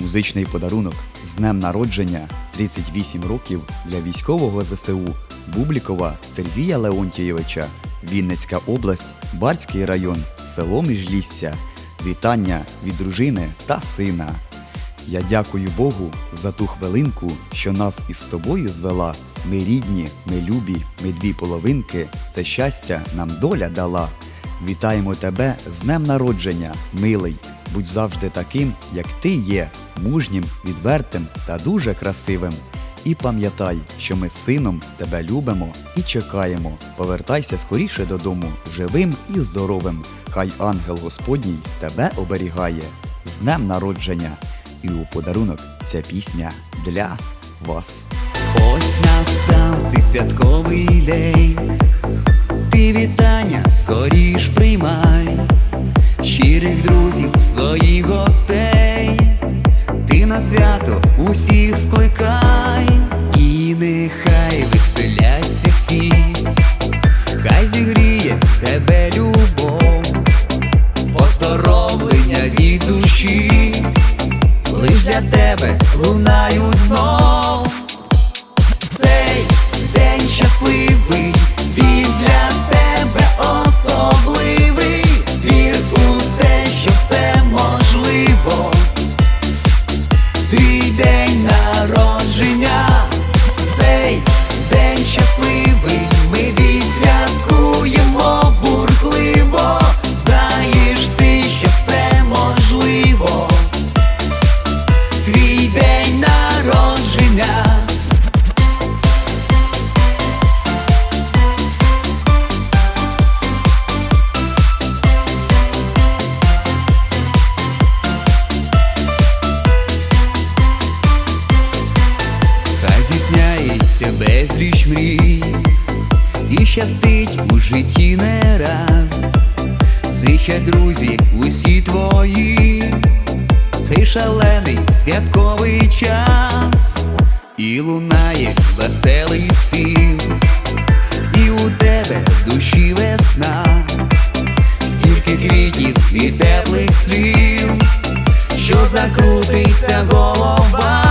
Музичний подарунок з днем народження 38 років для військового ЗСУ Бублікова Сергія Леонтійовича, Вінницька область, Барський район, село Міжлісся. Вітання від дружини та сина. Я дякую Богу за ту хвилинку, що нас із тобою звела. Ми рідні, ми любі, ми дві половинки. Це щастя нам доля дала. Вітаємо тебе з днем народження, милий. Будь завжди таким, як ти є, мужнім, відвертим та дуже красивим. І пам'ятай, що ми з сином тебе любимо і чекаємо. Повертайся скоріше додому, живим і здоровим. Хай ангел Господній тебе оберігає. З днем народження! І у подарунок ця пісня для вас. Ось настав цей святковий день, ти вітання скоріш на свято усіх скликай, здійсняється безліч мрій. І щастить у житті не раз. Зичать друзі усі твої. Цей шалений святковий час. І лунає веселий спів. І у тебе в душі весна. Стільки квітів і теплих слів Що закрутиться голова